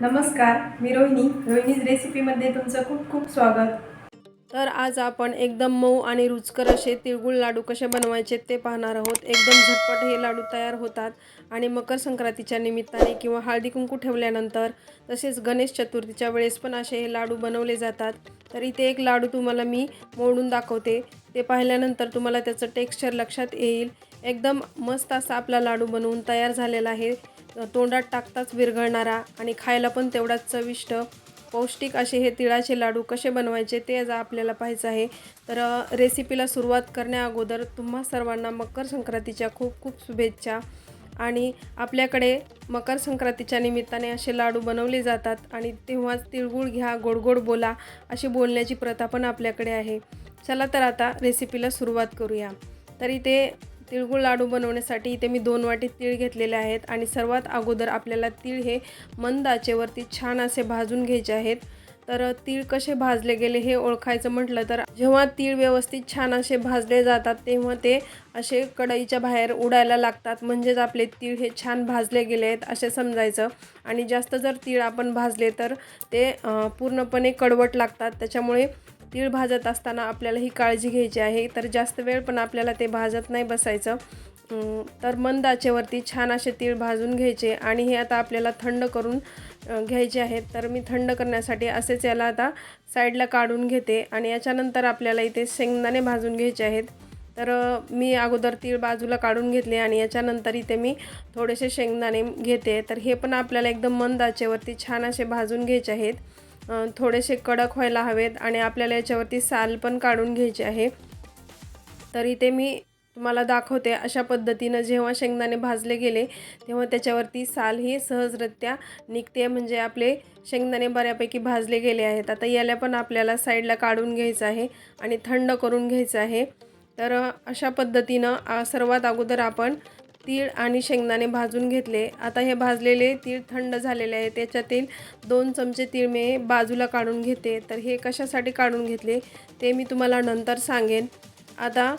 नमस्कार मी रोहिणी. रोहिणीज रेसिपीमध्ये तुमचं खूप खूप स्वागत. तर आज आपण एकदम मऊ आणि रुचकर असे तिळगुळ लाडू कसे बनवायचे ते पाहणार आहोत. एकदम झटपट हे लाडू तयार होतात आणि मकर संक्रांतीच्या निमित्ताने किंवा हळदी कुंकू ठेवल्यानंतर तसेच गणेश चतुर्थीच्या वेळेस पण असे हे लाडू बनवले जातात. तर इथे एक लाडू तुम्हाला मी मोडून दाखवते. ते पाहिल्यानंतर तुम्हाला त्याचं टेक्स्चर लक्षात येईल. एकदम मस्त असा आपला लाडू बनवून तयार झालेला आहे. तोंडात टाकताच विरघळणारा आणि खायला पण तेवढाच चविष्ट. पौष्टिक असे हे तिळाचे लाडू कसे बनवायचे ते आज आपल्याला पाहायचं आहे. तर रेसिपीला सुरुवात करण्या अगोदर तुम्हा सर्वांना मकर संक्रांतीच्या खूप खूप शुभेच्छा. आणि आपल्याकडे मकर संक्रांतीच्या निमित्ताने असे लाडू बनवले जातात आणि तेव्हाच तिळगुळ घ्या गोड गोड बोला अशी बोलण्याची प्रथा पण आपल्याकडे आहे. चला तर आता रेसिपीला सुरुवात करूया. तर इथे तिळगुळ लाडू बनवण्यासाठी इथे मी दोन वाटी तीळ घेतलेले आहेत आणि सर्वात अगोदर आपल्याला तीळ हे मंद आचेवरती छान असे भाजून घ्यायचे आहेत. तर तीळ कसे भाजले गेले हे ओळखायचं म्हटलं तर जेव्हा तीळ व्यवस्थित छान असे भाजले जातात तेव्हा ते असे कढईच्या बाहेर उडायला लागतात. म्हणजेच आपले तीळ हे छान भाजले गेले आहेत असे समजायचं. आणि जास्त जर तीळ आपण भाजले तर ते पूर्णपणे कडवट लागतात. त्याच्यामुळे तीळ भाजत असताना आपल्याला ही काळजी घ्यायची आहे. तर जास्त वेळ पण आपल्याला ते भाजत नाही बसायचं. तर मंद आचेवरती छान असे तीळ भाजून घ्यायचे आणि हे आता आपल्याला थंड करून घ्यायचे आहेत. तर मी थंड करण्यासाठी असेच याला आता साईडला काढून घेते आणि याच्यानंतर आपल्याला इथे शेंगदाणे भाजून घ्यायचे आहेत. तर मी अगोदर तीळ बाजूला काढून घेतले आणि याच्यानंतर इथे मी थोडेसे शेंगदाणे घेते. तर हे पण आपल्याला एकदम मंद आचेवरती छान असे भाजून घ्यायचे आहेत. थोडेसे कडक व्हायला हवेत आणि आपल्याला याच्यावरती साल पण काढून घ्यायची आहे. तर इथे मी तुम्हाला दाखवते अशा पद्धतीनं जेव्हा शेंगदाणे भाजले गेले तेव्हा त्याच्यावरती साल ही सहजरित्या निघते. म्हणजे आपले शेंगदाणे बऱ्यापैकी भाजले गेले आहेत. आता याला पण आपल्याला साईडला काढून घ्यायचं आहे आणि थंड करून घ्यायचं आहे. तर अशा पद्धतीनं सर्वात अगोदर आपण तीळ आणि शेंगदाणे भाजून घेतले. आता हे भाजलेले तीळ थंड झालेले आहे. त्याच्यातील दोन चमचे तीळ मी बाजूला काढून घेते. तर हे कशासाठी काढून घेतले ते मी तुम्हाला नंतर सांगेन. आता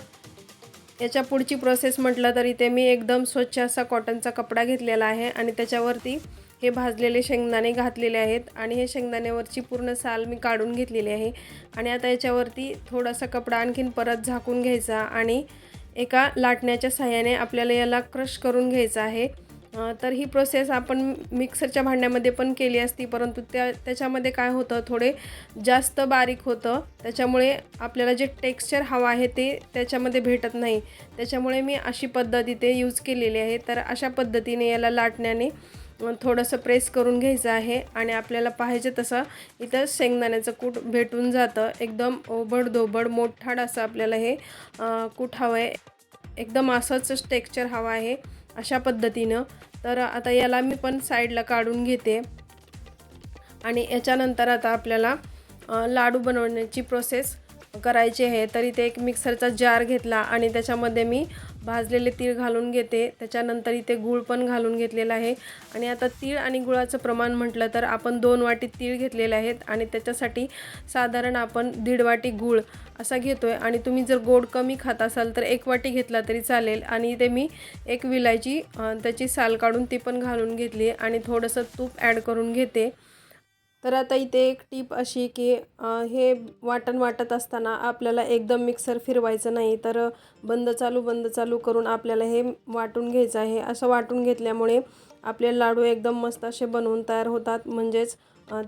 याच्या पुढची प्रोसेस म्हटलं तर इथे मी एकदम स्वच्छ असा कॉटनचा कपडा घेतलेला आहे आणि त्याच्यावरती हे भाजलेले शेंगदाणे घातलेले आहेत आणि हे शेंगदाण्यावरची पूर्ण साल मी काढून घेतलेली आहे. आणि आता याच्यावरती थोडासा कपडा आणखीन परत झाकून घ्यायचा आणि एका लाटण्याच्या साह्याने आपल्याला याला क्रश करून घ्यायचं आहे. तर ही प्रोसेस आपण मिक्सरच्या भांड्यामध्ये पण केली असती परंतु त्या त्याच्यामध्ये काय होतं थोडे जास्त बारीक होतं. त्याच्यामुळे आपल्याला जे टेक्स्चर हवं आहे ते त्याच्यामध्ये भेटत नाही. त्याच्यामुळे मी अशी पद्धत इथे यूज केलेली आहे. तर अशा पद्धतीने याला लाटण्याने थोडंसं प्रेस करून घ्यायचं आहे आणि आपल्याला पाहिजे तसं इथं शेंगदाण्याचं कूट भेटून जातं. एकदम ओबड मोठाड असं आपल्याला हे कूट हवं आहे एकदम असंच टेक्स्चर हवं आहे अशा पद्धतीनं. तर आता याला मी पण साईडला काढून घेते. आणि याच्यानंतर आता आपल्याला लाडू बनवण्याची प्रोसेस करायचे आहे तरी ते एक मिक्सरचा जार घेतला आणि त्याच्यामध्ये मी भाजलेले तीळ घालून घेते. त्याच्यानंतर इथे गूळ पण घालून घेतलेला आहे. आणि आता तीळ आणि गुळाचं प्रमाण म्हटलं तर आपण दोन वाटी तीळ घेतलेले आहेत आणि त्याच्यासाठी साधारण आपण दीड वाटी गूळ असा घेतो आहे आणि तुम्ही जर गोड कमी खात असाल तर एक वाटी घेतला तरी चालेल. आणि इथे मी एक विलायची त्याची साल काढून ती पण घालून घेतली आणि थोडंसं तूप ॲड करून घेते. तर आता इथे एक टीप अशी की हे वाटण वाटत असताना आपल्याला एकदम मिक्सर फिरवायचं नाही तर बंद चालू बंद चालू करून आपल्याला हे वाटून घ्यायचं आहे. असं वाटून घेतल्यामुळे आपले लाडू एकदम मस्त असे बनवून तयार होतात. म्हणजेच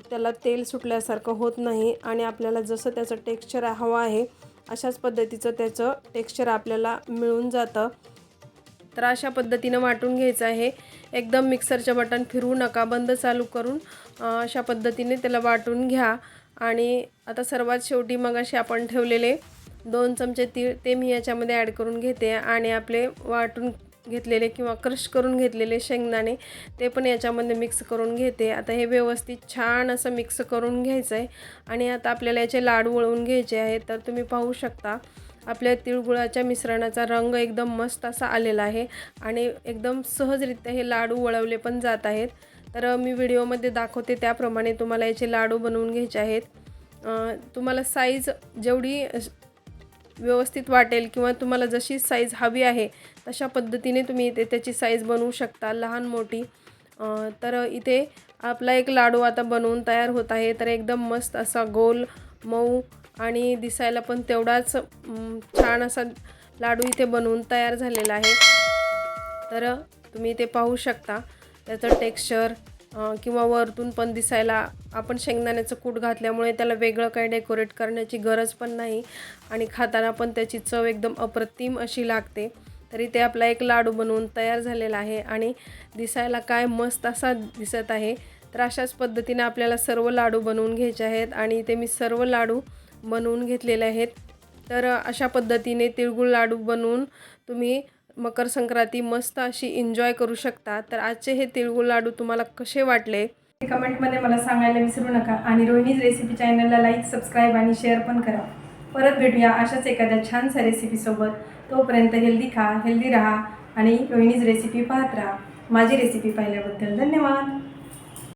त्याला तेल सुटल्यासारखं होत नाही आणि आपल्याला जसं त्याचं टेक्स्चर हवं आहे अशाच पद्धतीचं त्याचं टेक्स्चर आपल्याला मिळून जातं. तर अशा पद्धतीनं वाटून घ्यायचं आहे. एकदम मिक्सरचं बटन फिरवू नका बंद चालू करून अशा पद्धतीने त्याला वाटून घ्या. आणि आता सर्वात शेवटी मग असे आपण ठेवलेले दोन चमचे तीळ ते मी याच्यामध्ये ॲड करून घेते. आणि आपले वाटून घेतलेले किंवा क्रश करून घेतलेले शेंगदाणे ते पण याच्यामध्ये मिक्स करून घेते. आता हे व्यवस्थित छान असं मिक्स करून घ्यायचं आहे आणि आता आपल्याला याचे लाडू वळवून घ्यायचे आहेत तर तुम्ही पाहू शकता. आपल्या तिळगुळाच्या मिश्रणाचा रंग एकदम मस्त असा आलेला आहे. आणि एकदम सहजरित्या हे लाडू वळवले पण जात आहेत. तर मी व्हिडिओमध्ये दाखवते त्याप्रमाणे तुम्हाला याचे लाडू बनवून घ्यायचे आहेत. तुम्हाला साईज जेवढी व्यवस्थित वाटेल किंवा तुम्हाला जशी साईज हवी आहे तशा पद्धतीने तुम्ही इथे त्याची साईज बनवू शकता लहान मोठी. तर इथे आपला एक लाडू आता बनवून तयार होत आहे. तर एकदम मस्त असा गोल मऊ आणि दिसायला पण तेवढाच छान असा लाडू इथे बनवून तयार झालेला आहे. तर तुम्ही ते पाहू शकता त्याचं टेक्स्चर किंवा वरतून पण दिसायला आपण शेंगदाण्याचं कूट घातल्यामुळे त्याला वेगळं काही डेकोरेट करण्याची गरज पण नाही आणि खाताना पण त्याची चव एकदम अप्रतिम अशी लागते. तरी ते आपला एक लाडू बनवून तयार झालेला आहे आणि दिसायला काय मस्त असा दिसत आहे. तर अशाच पद्धतीने आपल्याला सर्व लाडू बनवून घ्यायचे आहेत आणि ते मी सर्व लाडू बनवून घेतलेले आहेत. तर अशा पद्धतीने तिळगुळ लाडू बनवून तुम्ही मकर संक्रांती मस्त अशी एन्जॉय करू शकता. तर आजचे हे तिळगुळ लाडू तुम्हाला कसे वाटले? कमेंटमध्ये मला सांगायला विसरू नका आणि रोहिणीज रेसिपी चॅनलला लाईक सबस्क्राईब आणि शेअर पण करा. परत भेटूया अशाच एखाद्या छानशा रेसिपीसोबत तोपर्यंत हेल्दी खा हेल्दी राहा आणि रोहिणीज रेसिपी पाहत राहा. माझी रेसिपी पाहिल्याबद्दल धन्यवाद.